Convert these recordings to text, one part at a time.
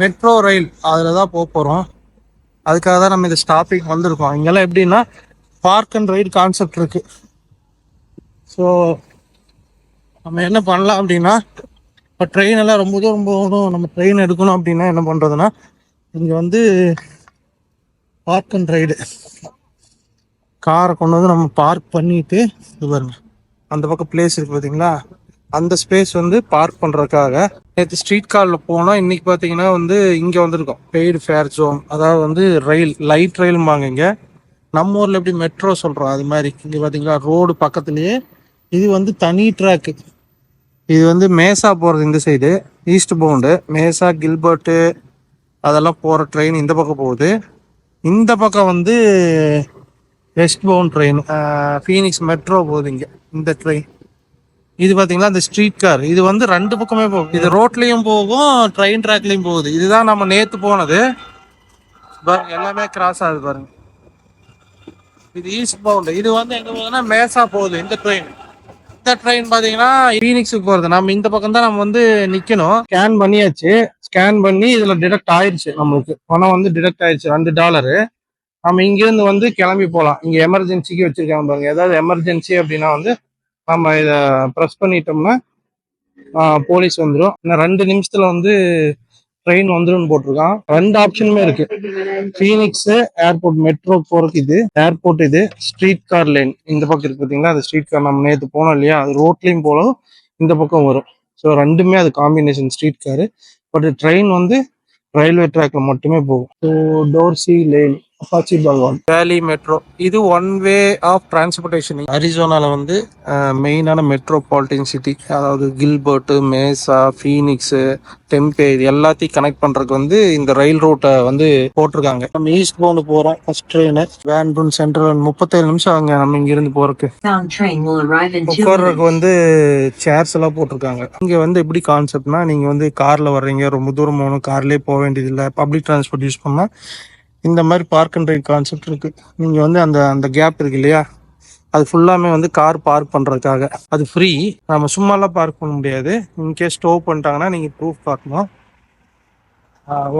Metro rail அதில் தான் போக போகிறோம் அதுக்காக தான் நம்ம இந்த ஸ்டாப்பிங் வந்திருக்கோம். இங்கெல்லாம் எப்படின்னா பார்க் அண்ட் ரைடு கான்செப்ட் இருக்கு. ஸோ நம்ம என்ன பண்ணலாம் அப்படின்னா இப்போ ட்ரெயின் எல்லாம் ரொம்ப தூரம் போகணும். நம்ம ட்ரெயின் எடுக்கணும் அப்படின்னா என்ன பண்ணுறதுன்னா இங்கே வந்து பார்க் அண்ட் ரைடு காரை கொண்டு வந்து நம்ம பார்க் பண்ணிட்டு இது பாருங்க. அந்த பக்கம் பிளேஸ் இருக்கு பார்த்தீங்களா அந்த ஸ்பேஸ் வந்து பார்க் பண்ணுறதுக்காக நேற்று ஸ்ட்ரீட் காரில் போனோம் இன்னைக்கு பார்த்தீங்கன்னா வந்து இங்கே வந்திருக்கோம். பெய்டு ஃபேர் ஜோன் அதாவது வந்து ரயில் லைட் ரயில்பாங்க இங்கே. நம்ம ஊரில் எப்படி மெட்ரோ சொல்கிறோம் அது மாதிரி. இங்கே பார்த்தீங்களா ரோடு பக்கத்துலேயே. இது வந்து தனி ட்ராக்கு இது வந்து மேசா போகிறது இந்த side east bound Mesa Gilbert அதெல்லாம் போகிற ட்ரெயின் இந்த பக்கம் போகுது. இந்த பக்கம் வந்து west bound train Phoenix metro போகுது இங்கே இந்த ட்ரெயின் இது பாத்தீங்களா இந்த ஸ்ட்ரீட் கார் இது வந்து ரெண்டு பக்கமே போகும் இது ரோட்லயும் போகும் ட்ரெயின் ட்ராக்லயும் போகுது. இதுதான் நம்ம நேத்து போனது. பாருங்க எல்லாமே கிராஸ் ஆகுது பாருங்க. இது ஈஸ்ட் பவுண்ட் இது வந்து எங்க போகுதுன்னா மேசா போகுது இந்த ட்ரெயின் இந்த ட்ரெயின் பாத்தீங்கன்னா ஈனிக்ஸுக்கு போறது. நம்ம இந்த பக்கம் தான் நம்ம வந்து நிக்கணும். ஸ்கேன் பண்ணியாச்சு. ஸ்கேன் பண்ணி இதுல டிடெக்ட் ஆயிருச்சு நம்மளுக்கு. பணம் வந்து டிடெக்ட் ஆயிருச்சு ரெண்டு டாலரு நம்ம இங்கிருந்து வந்து கிளம்பி போகலாம் இங்க எமர்ஜென்சிக்கு வச்சிருக்காங்க பாருங்க. ஏதாவது எமர்ஜென்சி அப்படின்னா வந்து நம்ம இதை ப்ரெஸ் பண்ணிட்டோம்னா போலீஸ் வந்துடும் இன்னும் ரெண்டு நிமிஷத்துல வந்து ட்ரெயின் வந்துடும் போட்டிருக்கான். ரெண்டு ஆப்ஷனுமே இருக்கு. ஃபீனிக்ஸ் ஏர்போர்ட் மெட்ரோ போறதுக்கு இது ஏர்போர்ட் இது ஸ்ட்ரீட் கார் லைன் இந்த பக்கம் இருக்கு பார்த்தீங்களா அந்த ஸ்ட்ரீட் கார் நம்ம நேற்று போனோம் இல்லையா? அது ரோட்லையும் போலும் இந்த பக்கம் வரும். ஸோ ரெண்டுமே அது combination street car but train வந்து ரயில்வே ட்ராக்ல மட்டுமே போகும். ஸோ டோர்சி லேன் அப்பாச்சி பகவான் வேலி மெட்ரோ இது ஒன் வே ஆஃப் டிரான்ஸ்போர்ட்டேஷன் அரிசோனால வந்து மெயினான மெட்ரோபாலிட்டன் சிட்டி அதாவது கில்பர்ட் மேசா ஃபீனிக்ஸ் டெம்பே இது எல்லாத்தையும் கனெக்ட் பண்றதுக்கு வந்து இந்த ரயில் ரூட்டை வந்து போட்டிருக்காங்க. நம்ம ஈஸ்ட் பவுண்ட் போறோம் first train Van Buren central முப்பத்தேழு நிமிஷம் ஆகுங்க நம்ம இங்க இருந்து போறதுக்கு உட்கார்றதுக்கு. வந்து சேர்ஸ் எல்லாம் போட்டிருக்காங்க. இங்க வந்து எப்படி கான்செப்ட்னா நீங்க வந்து கார்ல வர்றீங்க ரொம்ப தூரம் போகணும் கார்லயே போக வேண்டியது இல்லை பப்ளிக் டிரான்ஸ்போர்ட் யூஸ் பண்ணா இந்த மாதிரி பார்க் அண்ட் ரைட் கான்செப்ட் இருக்குது நீங்கள் வந்து அந்த அந்த கேப் இருக்கு இல்லையா? அது ஃபுல்லாமே வந்து கார் பார்க் பண்ணுறதுக்காக அது ஃப்ரீ நம்ம சும்மாலாம் பார்க் பண்ண முடியாது. இன்கேஸ் ஸ்டோவ் பண்ணிட்டாங்கன்னா நீங்கள் ப்ரூஃப் பார்க்கணும்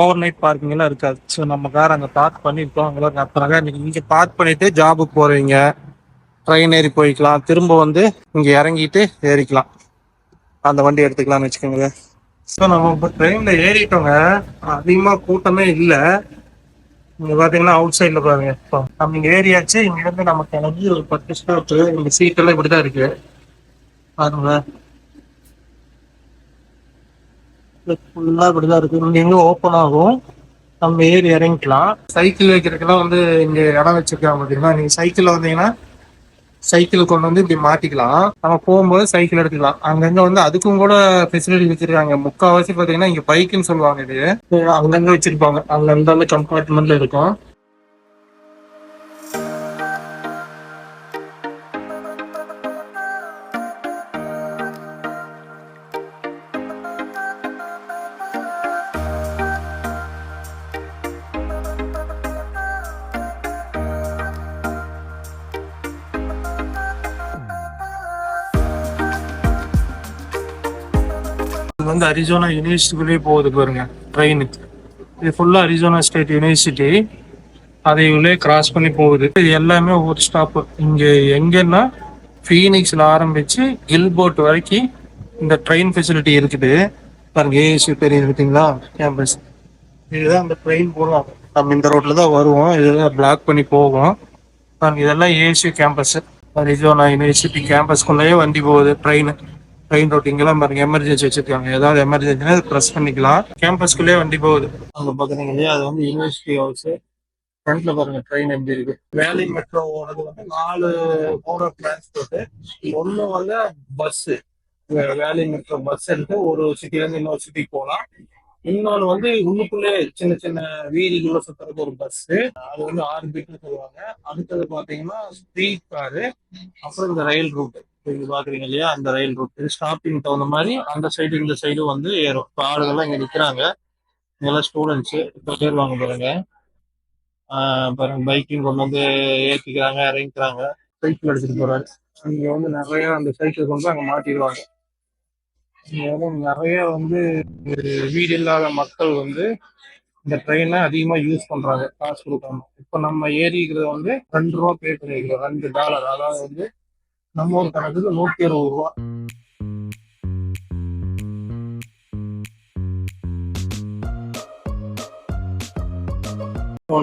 ஓவர் நைட் பார்க்கிங் எல்லாம் இருக்காது. ஸோ நம்ம கார் அங்கே பார்க் பண்ணியிருக்கோம் அங்கெல்லாம் நடத்துறாங்க நீங்கள் இங்கே பார்க் பண்ணிட்டு ஜாபுக்கு போகிறீங்க ட்ரெயின் ஏறி போய்க்கலாம். திரும்ப வந்து இங்கே இறங்கிட்டு ஏறிக்கலாம். அந்த வண்டி எடுத்துக்கலாம்னு வச்சுக்கோங்க ஸோ நம்ம இப்போ ட்ரெயினில் ஏறிட்டோங்க. அதிகமாக கூட்டமே இல்லை. இங்க பாத்தீங்கன்னா அவுட் சைட்ல பாருங்க. இப்போ நம்ம இங்க ஏரியாச்சு இங்க இருந்து நம்ம கிளம்பி ஒரு பத்து ஸ்டாப் இந்த சீட் எல்லாம் இப்படிதான் இருக்கு. பாருங்க. ஃபுல்லா இப்படிதான் இருக்கு. இங்க எங்க ஓப்பன் ஆகும். நம்ம ஏறி இறங்கிக்கலாம். சைக்கிள் வைக்கிறதுக்கெல்லாம் வந்து இங்க இடம் வச்சிருக்காங்க பாத்தீங்கன்னா நீங்க சைக்கிள்ல வந்தீங்கன்னா சைக்கிள் கொண்டு வந்து இப்படி மாட்டிக்கலாம். நம்ம போகும்போது சைக்கிள் எடுத்துக்கலாம். அங்கங்க வந்து அதுக்கும் கூட ஃபெசிலிட்டி வச்சிருக்காங்க. முக்காவாசி பாத்தீங்கன்னா இங்க பைக்குன்னு சொல்லுவாங்க இது. அங்கங்க வச்சிருப்பாங்க. அங்க அந்த கம்பார்ட்மெண்ட்ல இருக்கும். இது வந்து அரிசோனா யூனிவர்சிட்டிக்குள்ளேயே போகுது பாருங்க ட்ரெயினுக்கு இது ஃபுல்லாக அரிசோனா ஸ்டேட் யூனிவர்சிட்டி அதை உள்ளே கிராஸ் பண்ணி போகுது. இது எல்லாமே ஒவ்வொரு ஸ்டாப்பு இங்கே எங்கன்னா ஃபீனிக்ஸில் ஆரம்பிச்சு கில்போர்ட் வரைக்கும் இந்த ட்ரெயின் ஃபெசிலிட்டி இருக்குது. பாருங்க ஏஎஸ்யூ தெரியுது பார்த்தீங்களா? கேம்பஸ் இதுதான் அந்த ட்ரெயின் போகலாம் நம்ம இந்த ரோட்டில் தான் வருவோம். இதெல்லாம் பிளாக் பண்ணி போவோம். பாருங்க இதெல்லாம் ஏஎஸ்யூ கேம்பஸ் அரிசோனா யூனிவர்சிட்டி கேம்பஸ்க்குள்ளேயே வண்டி போகுது ட்ரெயின் ட்ரெயின் ரூட்டிங்கெல்லாம் பாருங்க எமர்ஜென்சி வச்சிருக்காங்க. ஏதாவது எமர்ஜென்சினா ப்ரெஸ் பண்ணிக்கலாம். கேம்பஸ்க்குள்ளேயே வண்டி போகுது. அங்க பாக்குறீங்க இல்லையா அது வந்து யூனிவர்சிட்டி ஹவுஸ் ஃப்ரண்ட்ல பாருங்க ட்ரெயின் எப்படி இருக்கு. வேலி மெட்ரோ ஓனது வந்து நாலு மோட் ஆஃப் டிரான்ஸ்போர்ட் ஒண்ணு வந்து பஸ் வேலி மெட்ரோ பஸ் எடுத்து ஒரு சிட்டில இருந்து இன்னொரு சிட்டிக்கு போகலாம். இன்னொன்னு வந்து உள்ளுக்குள்ளே சின்ன சின்ன வீதிக்குள்ள சுத்துறதுக்கு ஒரு பஸ் அது வந்து ஆர்பிட்னு சொல்லுவாங்க. அடுத்தது பாத்தீங்கன்னா ஸ்ட்ரீட் காரு அப்புறம் இந்த ரயில் ரூட் இங்க பாக்குறீங்க இல்லையா? அந்த ரயில் ரூட் ஸ்டாப்பிங் தகுந்த மாதிரி அந்த சைடு இந்த சைடு வந்து ஏறும். இப்போ ஆளுகள்லாம் இங்க நிக்கிறாங்க. இங்கெல்லாம் ஸ்டூடெண்ட்ஸ் இப்போ ஏறுவாங்க பாருங்க. பாருங்க பைக்கிங் கொண்டு வந்து ஏத்திக்கிறாங்க இறங்கிக்கிறாங்க. சைக்கிள் எடுத்துட்டு போறாரு. இங்க வந்து நிறைய அந்த சைக்கிள் கொண்டு அங்க மாட்டிடுவாங்க. இங்க வந்து நிறைய வந்து வீடு இல்லாத மக்கள் வந்து இந்த ட்ரெயினை அதிகமா யூஸ் பண்றாங்க. காசு கொடுக்காம. இப்போ நம்ம ஏறிக்கிறது வந்து ரெண்டு ரூபா பே பண்ணிருக்கிறோம். ரெண்டு டாலர் அதாவது வந்து நம்ம ஒரு கணக்குக்கு நூத்தி அறுபது ரூபா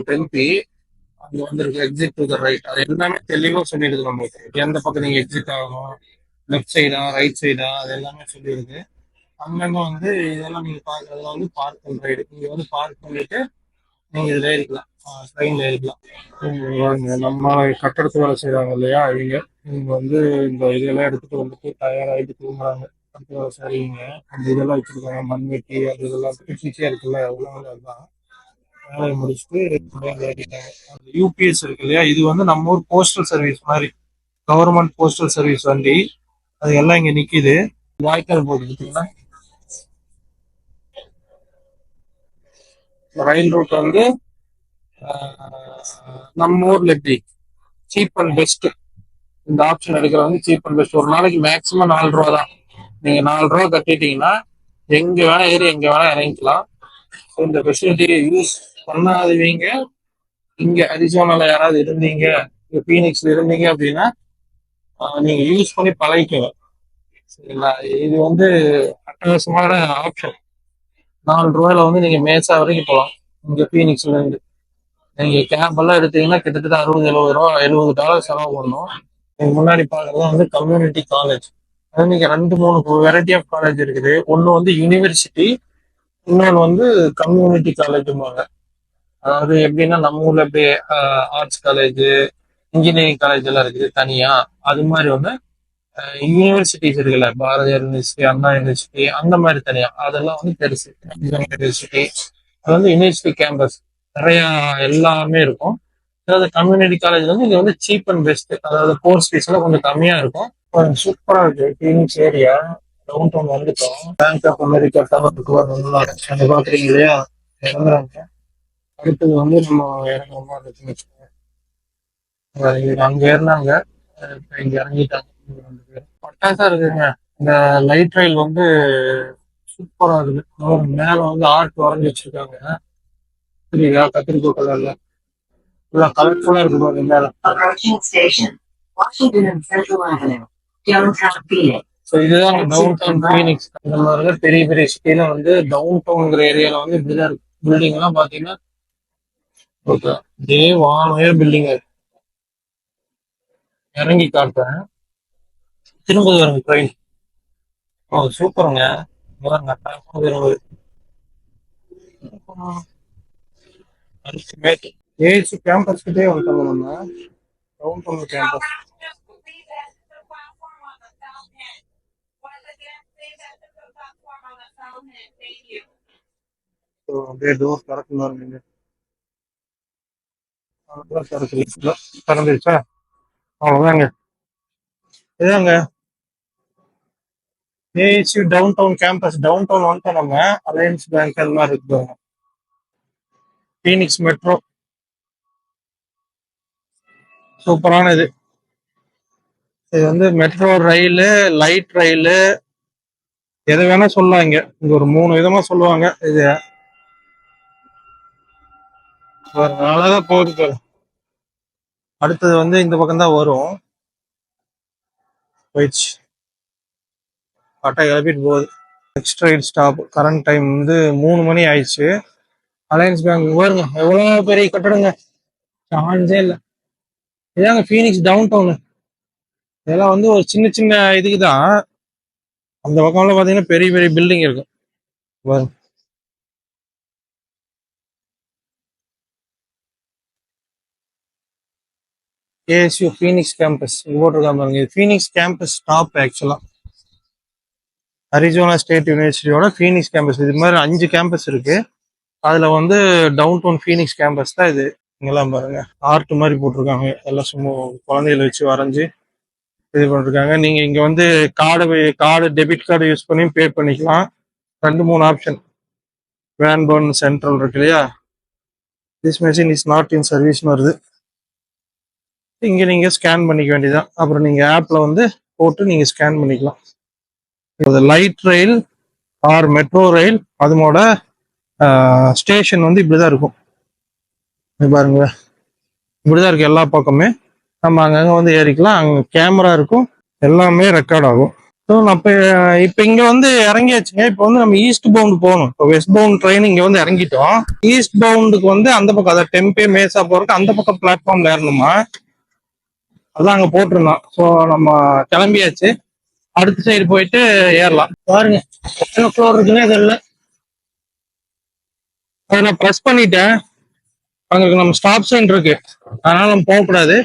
டென்பி அங்க வந்துருக்கு எக்ஸிட் டு த ரைட் அது எல்லாமே தெளிவா சொல்லிடுது நம்மளுக்கு. எந்த பக்கம் நீங்க எக்ஸிட் ஆகணும்? லெஃப்ட் சைடா ரைட் சைடா அது எல்லாமே சொல்லிடுது. அங்கங்க வந்து இதெல்லாம் நீங்க பாக்குறதுல வந்து பார்க் அண்ட் ரைடு நீங்க வந்து பார்க் பண்ணிட்டு நீங்க இதுல இருக்கலாம். ட்ரெயின்ல இருக்கலாம். நம்ம கட்டடத்து வேலை செய்யறாங்க இல்லையா அவங்க இவங்க வந்து இந்த இதெல்லாம் எடுத்துட்டு வந்துட்டு தயாராகிட்டு தூங்குறாங்க. கட்டடத்து வேலை செய்றீங்க அந்த இதெல்லாம் வச்சிருக்காங்க மண்வெட்டி அது இதெல்லாம் ஈஸியா இருக்குல்ல அதெல்லாம் அதுதான் வேலையை முடிச்சுட்டு யூபிஎஸ் இருக்கு இல்லையா இது வந்து நம்ம ஊர் போஸ்டல் சர்வீஸ் மாதிரி கவர்மெண்ட் போஸ்டல் சர்வீஸ் வண்டி அது எல்லாம் இங்க நிக்குது. வாய்க்கால் போட்டு பார்த்தீங்களா ரயில் ரூட் வந்து நம்ம ஊர்ல எப்படி? சீப் அண்ட் பெஸ்ட் இந்த ஆப்ஷன் எடுக்கிற வந்து சீப் அண்ட் பெஸ்ட் ஒரு நாளைக்கு மேக்ஸிமம் நாலு ரூபா தான். நீங்க நாலு ரூபா கட்டிட்டீங்கன்னா எங்க வேணா ஏறி எங்க வேணா இறங்கிக்கலாம். இந்த ஃபெசிலிட்டியை யூஸ் பண்ணாதவங்க இங்க அரிசோனால யாராவது இருந்தீங்க இங்க பீனிக்ஸ்ல இருந்தீங்க அப்படின்னா நீங்க யூஸ் பண்ணி பழகிக்கணும் சரிங்களா? இது வந்து அட்டகாசமான ஆப்ஷன் நாலு ரூபாயில வந்து நீங்க மேசா வரைக்கும் போகலாம் இங்க பீனிக்ஸ்ல இருந்து. நீங்க கேப் எல்லாம் எடுத்தீங்கன்னா கிட்டத்தட்ட அறுபது எழுபது ரூபா எழுபது டாலர் செலவு பண்ணணும். நீங்க முன்னாடி பாக்குறது வந்து கம்யூனிட்டி காலேஜ் அது நீங்க ரெண்டு மூணு வெரைட்டி ஆஃப் காலேஜ் இருக்குது. ஒன்னு வந்து யூனிவர்சிட்டி இன்னொன்று வந்து கம்யூனிட்டி காலேஜும்பாங்க அதாவது எப்படின்னா நம்ம ஊர்ல எப்படி ஆர்ட்ஸ் காலேஜ் இன்ஜினியரிங் காலேஜ் எல்லாம் இருக்குது தனியா. அது மாதிரி வந்து யூனிவர்சிட்டிஸ் இருக்குல்ல பாரதியார் யூனிவர்சிட்டி அண்ணா யூனிவர்சிட்டி அந்த மாதிரி தனியா. அதெல்லாம் வந்து பெருசு. யூனிவர்சிட்டி அது வந்து யூனிவர்சிட்டி கேம்பஸ் நிறைய எல்லாமே இருக்கும். அதாவது கம்யூனிட்டி காலேஜ் வந்து இது வந்து சீப் அண்ட் பெஸ்ட் அதாவது கோர்ஸ் ஃபீஸ் எல்லாம் கொஞ்சம் கம்மியா இருக்கும். சூப்பரா இருக்கு. கிளீனிக்ஸ் ஏரியா டவுன் டவுன் வந்துட்டோம் பேங்க் ஆஃப் அமெரிக்கா டவர் அங்க பாக்குறீங்க இல்லையா? இறங்குறாங்க. அடுத்தது வந்து நம்ம இறங்குற இருக்குன்னு வச்சுக்கோங்க அங்க ஏறினாங்க இப்ப இங்க இறங்கிட்டாங்க. பட்டாசா இருக்குங்க. இந்த லைட் ரயில் வந்து சூப்பரா அப்புறம் மேல வந்து ஆர்ட் வரைஞ்சி வச்சிருக்காங்க. புரியுதா? கத்திரிக்கோள் கலர்ல ஃபுல்லா கலர்ஃபுல்லா இருக்கு பாருங்க மேல. ஸோ இதுதான் டவுன் டவுன் ஃபீனிக்ஸ் இந்த மாதிரி பெரிய பெரிய சிட்டில வந்து டவுன் டவுன்ங்கிற ஏரியால வந்து இப்படிதான் இருக்கு. பில்டிங் எல்லாம் பாத்தீங்கன்னா ஓகே. இதே வானவே பில்டிங் இறங்கி காட்டுறேன். திரும்ப வருங்க ட்ரெயின் ஓ சூப்பருங்க. ஏசி கேம்பஸ் கிட்டே வந்துட்டோம் நம்ம. டவுன் டவுன் கேம்பஸ் அப்படியே டோர் அவ்வளவுதான் திறக்குது. திறந்துருச்சா? அவ்வளவுதாங்க. இதாங்க. AC downtown campus downtown வந்துட்டு நம்ம அலையன்ஸ் பேங்க் அது மாதிரி இருக்கு ஃபீனிக்ஸ் மெட்ரோ சூப்பரான இது இது வந்து மெட்ரோ ரயிலு லைட் ரயிலு எதை வேணா சொல்லலாம் இங்க. இங்க ஒரு மூணு விதமா சொல்லுவாங்க இது. அழகா போகுது அடுத்தது வந்து இந்த பக்கம் தான் வரும். போயிடுச்சு. பட்டா கிளப்பிட்டு போகுது. Next right stop current time வந்து மூணு மணி ஆயிடுச்சு. அலையன்ஸ் பேங்க் பாருங்க எவ்வளவு பெரிய கட்டடங்க சான்ஸே இல்லை. இதாங்க ஃபீனிக்ஸ் டவுன் டவுனு இதெல்லாம் வந்து ஒரு சின்ன சின்ன இதுக்கு தான். அந்த பக்கம்லாம் பார்த்தீங்கன்னா பெரிய பெரிய பில்டிங் இருக்கும் பாருங்க ஏஎஸ்யூ ஃபீனிக்ஸ் கேம்பஸ் இங்கே போட்டிருக்காங்க பாருங்க. இது Phoenix campus stop actually Arizona State யூனிவர்சிட்டியோட Phoenix campus இது மாதிரி அஞ்சு கேம்பஸ் இருக்கு. அதுல வந்து டவுன் டவுன் ஃபீனிக்ஸ் கேம்பஸ் தான் இது. இங்கெல்லாம் பாருங்க. ஆர்ட் மாதிரி போட்டிருக்காங்க. எல்லாம் சும்மா குழந்தைகளை வச்சு வரைஞ்சி இது பண்ணிருக்காங்க. நீங்க இங்க வந்து card card debit card use பண்ணி பே பண்ணிக்கலாம். ரெண்டு மூணு ஆப்ஷன் வேன்பர்ன் சென்ட்ரல் இருக்கு இல்லையா? This machine is not in சர்வீஸ்னு வருது. இங்க நீங்க ஸ்கேன் பண்ணிக்க வேண்டியதான் அப்புறம் நீங்க ஆப்ல வந்து போட்டு நீங்க ஸ்கேன் பண்ணிக்கலாம். Light rail or metro rail அதனோட ஸ்டேஷன் வந்து இப்படிதான் இருக்கும். இங்க பாருங்க. இப்படிதான் இருக்கு எல்லா பக்கமே. நம்ம அங்கங்க வந்து ஏறிக்கலாம். அங்க கேமரா இருக்கும். எல்லாமே ரெக்கார்ட் ஆகும். ஸோ நம்ம இப்போ இப்போ இங்க வந்து இறங்கியாச்சுங்க. இப்போ வந்து நம்ம ஈஸ்ட் பவுண்ட் போகணும். இப்போ வெஸ்ட் பவுண்ட் ட்ரெயின் இங்க வந்து இறங்கிட்டோம். ஈஸ்ட் பவுண்டுக்கு வந்து அந்த பக்கம் அதாவது டெம்பே மேசா போறதுக்கு அந்த பக்கம் பிளாட்ஃபார்ம்ல ஏறணுமா? அதான் அங்க போட்டிருந்தோம். ஸோ நம்ம கிளம்பியாச்சு. அடுத்த சைடு போயிட்டு ஏறலாம். பாருங்க எத்தனை ஃப்ளோர் இருக்குன்னு தெரியல. அதை நான் ப்ரெஸ் பண்ணிட்டேன். அங்க நம்ம ஸ்டாப் சைன் இருக்கு. அதனால நம்ம போகக்கூடாது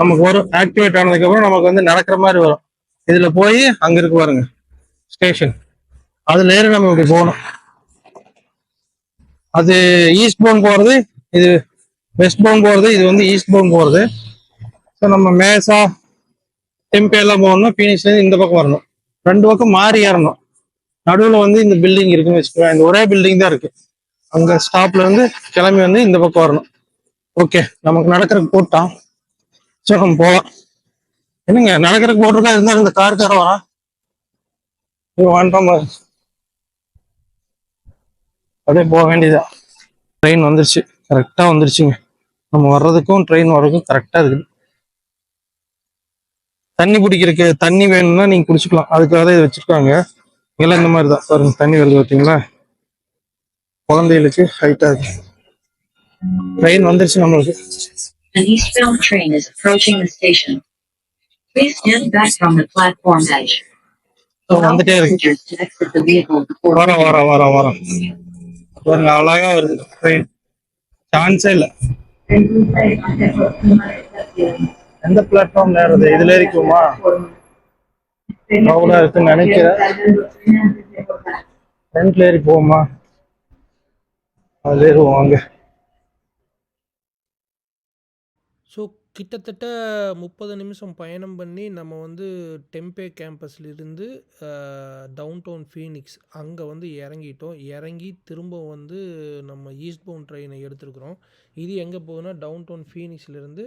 நமக்கு வரும் ஆக்டிவேட் ஆனதுக்கு அப்புறம் நமக்கு வந்து நடக்கிற மாதிரி வரும். இதுல போய் அங்க இருக்கு பாருங்க ஸ்டேஷன் அதுல ஏறி நம்ம இப்படி போகணும். அது ஈஸ்ட் பவுன் போறது இது வெஸ்ட் பவுன் போறது இது வந்து ஈஸ்ட் பவுன் போறது. ஸோ நம்ம மேசா டெம்பே எல்லாம் போகணும்னா இந்த பக்கம் வரணும். ரெண்டு பக்கம் மாறி ஏறணும். நடுவுல வந்து இந்த பில்டிங் இருக்குன்னு வச்சுக்கோங்க. இந்த ஒரே பில்டிங் தான் இருக்கு. அங்க ஸ்டாப்ல இருந்து கிளம்பி வந்து இந்த பக்கம் வரணும். ஓகே நமக்கு நடக்கிறதுக்கு போட்டான் சரி நம்ம போகலாம் என்னங்க நடக்கிறதுக்கு போட்டிருக்கா? இருந்தாலும் இந்த காருக்கார வரா இது அப்படியே போக வேண்டியதா ட்ரெயின் வந்துருச்சு. கரெக்டா வந்துருச்சுங்க. நம்ம வர்றதுக்கும் ட்ரெயின் வர்றதுக்கும் கரெக்டா இருக்குது. தண்ணி பிடிக்கிறதுக்கு தண்ணி வேணும்னா நீங்க குடிச்சுக்கலாம். அதுக்காக தான் இது வச்சிருக்காங்க. இங்கெல்லாம் இந்த மாதிரி தான். பாருங்க தண்ணி வருது பார்த்தீங்களா குழந்தைகளுக்கு ஹைட்டா இருக்கு. ட்ரெயின் வந்துருச்சு நம்மளுக்கு. An eastbound train is approaching the station. Please stand back from the platform edge. So, Allow வந்துட்டே இருக்கு. வரோம் வரோம் வரோம் வரோம். பாருங்க அழகா வருது. ட்ரெயின் சான்ஸே இல்லை. எந்த பிளாட்ஃபார்ம்ல ஏறுது இதுல இருக்குமா? அவ்வளோ இருக்குன்னு நினைக்கிறேன். ஃப்ரண்ட்ல ஏறி போவோமா அதுல ஏறுவோம் ஸோ கிட்டத்தட்ட முப்பது நிமிஷம் பயணம் பண்ணி நம்ம வந்து டெம்பே கேம்பஸ்லேருந்து டவுன் டவுன் ஃபீனிக்ஸ் அங்கே வந்து இறங்கிட்டோம். இறங்கி திரும்ப வந்து நம்ம ஈஸ்ட் பவுன் ட்ரெயினை எடுத்துருக்குறோம். இது எங்கே போகுதுன்னா டவுன் டவுன் ஃபீனிக்ஸ்லேருந்து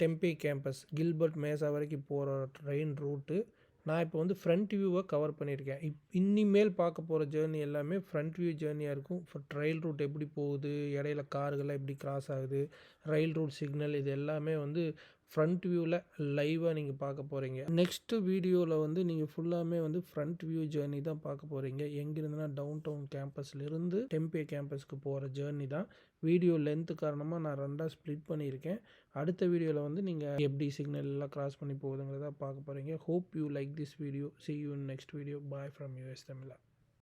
டெம்பே கேம்பஸ் கில்பர்ட் மேசா வரைக்கும் போகிற ட்ரெயின் ரூட்டு நான் இப்போ வந்து ஃப்ரண்ட் வியூவை கவர் பண்ணியிருக்கேன் இப் இனிமேல் பார்க்க போகிற ஜேர்னி எல்லாமே ஃப்ரண்ட் வியூ ஜேர்னியாக இருக்கும். இப்போ ட்ரெயில் ரூட் எப்படி போகுது இடையில கார்கள்லாம் எப்படி கிராஸ் ஆகுது ரயில் ரூட் சிக்னல் இது எல்லாமே வந்து ஃப்ரண்ட் வியூவில் லைவாக நீங்கள் பார்க்க போகிறீங்க நெக்ஸ்ட்டு வீடியோவில் வந்து நீங்கள் ஃபுல்லாமே வந்து ஃப்ரண்ட் வியூ ஜேர்னி தான் பார்க்க போகிறீங்க எங்கேருந்துன்னா டவுன் டவுன் கேம்பஸ்லேருந்து டெம்பே கேம்பஸ்க்கு போகிற ஜேர்னி தான். வீடியோ லென்த்து காரணமாக நான் ரெண்டாக ஸ்ப்ளிட் பண்ணியிருக்கேன் அடுத்த வீடியோவில் வந்து நீங்கள் எப்படி சிக்னல் எல்லாம் கிராஸ் பண்ணி போகுதுங்கிறத பார்க்க போகிறீங்க hope you like this video see you next video bye from US Tamizha.